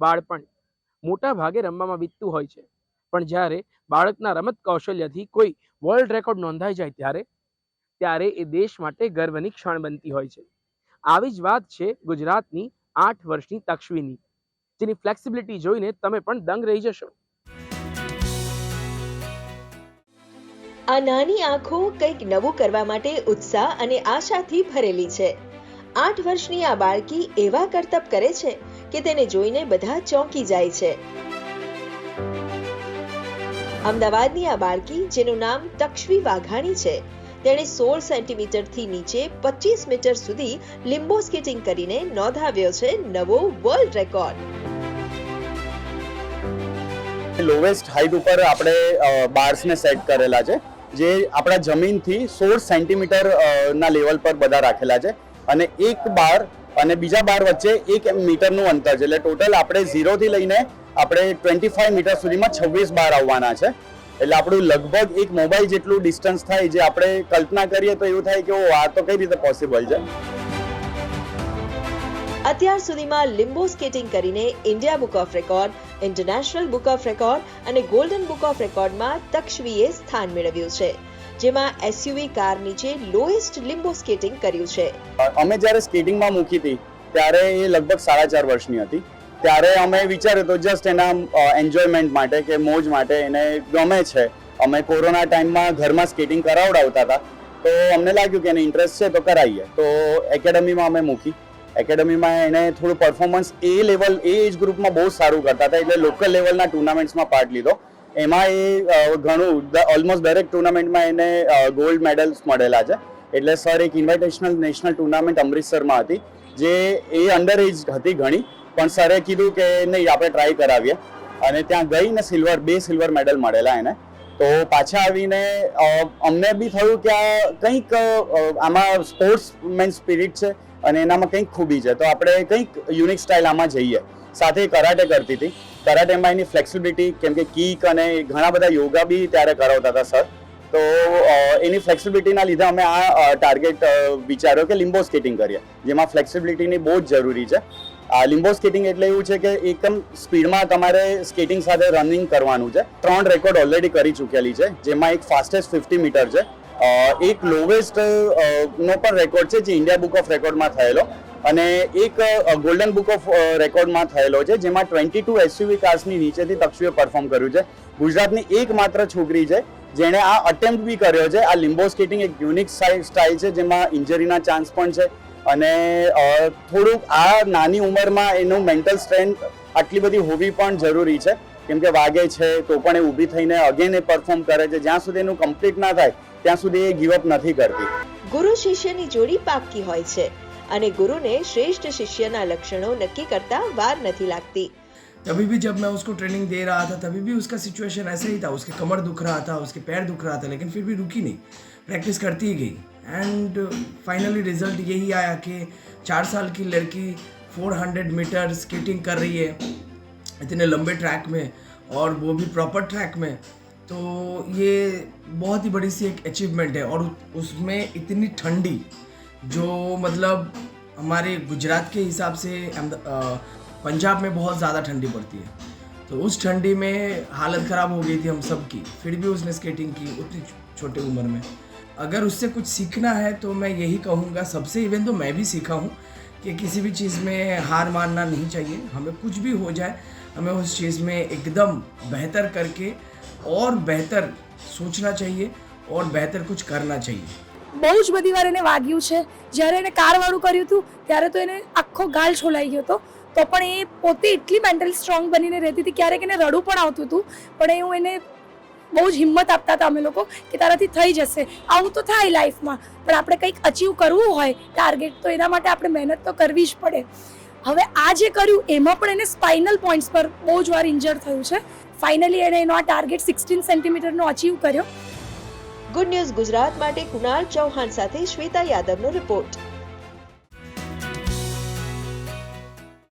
બાળપણ મોટા ભાગે રમવામાં વીતતું હોય છે. પણ જ્યારે બાળકના રમત કૌશલ્યથી કોઈ વર્લ્ડ રેકોર્ડ નોંધાઈ જાય ત્યારે ત્યારે એ દેશ માટે ગર્વની ક્ષણ બનતી હોય છે. આવી જ વાત છે ગુજરાતની આઠ વર્ષની તક્ષવીની જેની ફ્લેક્સિબિલિટી જોઈને તમે પણ દંગ રહી જશો. આ નાની આંખો કંઈક નવું કરવા માટે ઉત્સાહ અને આશાથી ભરેલી છે. આઠ વર્ષની આ બાળકી એવા કરતબ કરે છે કે તેને જોઈને બધા ચોંકી જાય છે. અમદાવાદની આ બાળકી, જેનું નામ તક્ષવી વાઘાણી છે, તેણે સોળ સેન્ટીમીટરથી નીચે પચીસ મીટર સુધી લિમ્બો સ્કેટિંગ કરીને નોંધાવ્યો છે નવો વર્લ્ડ રેકોર્ડ લોવેસ્ટ હાઈટ ઉપર આપણે બાર્સને સેટ કરેલા છે, જે આપણા જમીનથી સોળ સેન્ટીમીટર ના લેવલ પર બધા રાખેલા છે. અને એક બાર અને બીજા બાર વચ્ચે એક મીટરનું અંતર છે. એટલે ટોટલ આપણે ઝીરોથી લઈને આપણે ટ્વેન્ટી ફાઈવ મીટર સુધીમાં છવ્વીસ બાર આવવાના છે. એટલે આપણું લગભગ એક મોબાઈલ જેટલું ડિસ્ટન્સ થાય જે આપણે કલ્પના કરીએ તો એવું થાય કે ઓ આ તો કઈ રીતે પોસિબલ છે? અત્યાર સુધીમાં લિમ્બો સ્કેટિંગ કરીને India book of record, international book of record અને ગોલ્ડન બુક ઓફ રેકોર્ડમાં તક્ષવીએ સ્થાન મેળવ્યું છે. જેમાં એસયુવી કાર નીચે લોએસ્ટ લિમ્બો સ્કેટિંગ કર્યું છે. અમે જ્યારે સ્કેટિંગમાં મૂકી હતી, ત્યારે એ લગભગ સાડા ચાર વર્ષની હતી. ત્યારે અમે વિચાર્યું તો જસ્ટ એના એન્જોયમેન્ટ માટે કે મોજ માટે એને ગમે છે. અમે કોરોના ટાઈમમાં ઘરમાં સ્કેટિંગ કરાવડાવતા હતા. તો અમને લાગ્યું કે એને ઇન્ટરેસ્ટ છે તો કરાવીએ. તો એકેડમીમાં અમે મૂકી. એકેડમીમાં એને થોડું પરફોર્મન્સ એ લેવલ એ એજ ગ્રુપમાં બહુ સારું કરતા હતા. એટલે લોકલ લેવલના ટુર્નામેન્ટ્સમાં પાર્ટ લીધો. એમાં એ ઘણું ઓલમોસ્ટ દરેક ટુર્નામેન્ટમાં એને ગોલ્ડ મેડલ્સ મળેલા છે. એટલે સર એક ઇન્વિટેશનલ નેશનલ ટુર્નામેન્ટ અમૃતસરમાં હતી, જે એ અંડર એજ હતી ઘણી, પણ સરે કીધું કે નહીં, આપણે ટ્રાય કરાવીએ. અને ત્યાં ગઈને સિલ્વર બે સિલ્વર મેડલ મળેલા એને. તો પાછા આવીને અમને બી થયું કે આ કંઈક આમાં સ્પોર્ટ્સ મેન સ્પિરિટ છે અને એનામાં કંઈક ખૂબી છે. તો આપણે કંઈક યુનિક સ્ટાઇલ આમાં જઈએ. સાથે કરાટે કરતી હતી. કરાટેમાં એની ફ્લેક્સિબિલિટી કેમ કે કીક અને ઘણા બધા યોગા બી ત્યારે કરાવતા હતા સર તો એની ફ્લેક્સિબિલિટીના લીધે અમે આ ટાર્ગેટ વિચાર્યો કે લિમ્બો સ્કેટિંગ કરીએ. જેમાં ફ્લેક્સિબિલિટીની બહુ જ જરૂરી છે. આ લિમ્બો સ્કેટિંગ એટલે એવું છે કે એકદમ સ્પીડમાં તમારે સ્કેટિંગ સાથે રનિંગ કરવાનું છે. ત્રણ રેકોર્ડ ઓલરેડી કરી ચૂકેલી છે, જેમાં એક ફાસ્ટેસ્ટ ફિફ્ટી મીટર છે. એક લોવેસ્ટ નો પણ રેકોર્ડ છે, જે ઇન્ડિયા બુક ઓફ રેકોર્ડમાં થયેલો. અને એક ગોલ્ડન બુક ઓફ રેકોર્ડમાં થયેલો છે, જેમાં ટ્વેન્ટી ટુ એસયુવી કાર્સની નીચેથી તક્ષુએ પરફોર્મ કર્યું છે. ગુજરાતની એકમાત્ર છોકરી છે, જેણે આ અટેમ્પ્ટ બી કર્યો છે. આ લિમ્બો સ્કેટિંગ એક યુનિક સ્ટાઇલ છે, જેમાં ઇન્જરીના ચાન્સ પણ છે. અને થોડુંક આ નાની ઉંમરમાં એનું મેન્ટલ સ્ટ્રેન્થ આટલી બધી હોવી પણ જરૂરી છે. કેમ કે વાગે છે, તો પણ એ ઊભી થઈને અગેન એ પરફોર્મ કરે છે. જ્યાં સુધી એનું કમ્પ્લીટ ના થાય, ત્યાં સુધી એ ગીવ અપ નથી કરતી. ગુરુ શિષ્યની જોડી પાક્કી હોય છે. અને ગુરુને શ્રેષ્ઠ શિષ્યના લક્ષણો નક્કી કરતા વાર નથી લાગતી तभी भी जब मैं उसको ट्रेनिंग दे रहा था तभी भी उसका सिचुएशन ऐसे ही था उसके कमर दुख रहा था उसके पैर दुख रहा था लेकिन फिर भी रुकी नहीं प्रैक्टिस करती ही गई एंड फाइनली रिजल्ट यही आया कि चार साल की लड़की 400 मीटर स्केटिंग कर रही है इतने लंबे ट्रैक में और वो भी प्रॉपर ट्रैक में तो ये बहुत ही बड़ी सी एक अचीवमेंट है और उसमें इतनी ठंडी जो मतलब हमारे गुजरात के हिसाब से पंजाब में बहुत ज़्यादा ठंडी पड़ती है। तो उस ठंडी में हालत ख़राब हो गई थी हम सब की। फिर भी उसने स्केटिंग की उतनी छोटी उम्र में। अगर उससे कुछ सीखना है तो मैं यही कहूँगा, सबसे इवन तो मैं भी सीखा हूँ कि किसी भी चीज़ में हार मानना नहीं चाहिए। हमें कुछ भी हो जाए, हमें उस चीज़ में एकदम बेहतर करके और बेहतर सोचना चाहिए और बेहतर कुछ करना चाहिए। બહુ જ બધી વાર એને વાગ્યું છે. જ્યારે એને કારવાળું કર્યું હતું, ત્યારે તો એને આખો ગાલ છોલાઈ ગયો હતો. તો પણ એ પોતે એટલી મેન્ટલી સ્ટ્રોંગ બનીને રહેતી હતી, ક્યારેક એને રડવું પણ આવતું હતું. પણ એ હું એને બહુ જ હિંમત આપતા હતા અમે લોકો, કે તારાથી થઈ જશે. આવું તો થાય લાઈફમાં, પણ આપણે કંઈક અચીવ કરવું હોય ટાર્ગેટ તો એના માટે આપણે મહેનત તો કરવી જ પડે. હવે આ જે કર્યું, એમાં પણ એને સ્પાઇનલ પોઈન્ટ્સ પર બહુ જ વાર ઇન્જર થયું છે. ફાઇનલી એણે એનો આ ટાર્ગેટ સિક્સટીન સેન્ટીમીટરનો અચીવ કર્યો. ગુડ ન્યૂઝ ગુજરાત માટે કુણાલ ચૌહાણ સાથે શ્વેતા યાદવનો રિપોર્ટ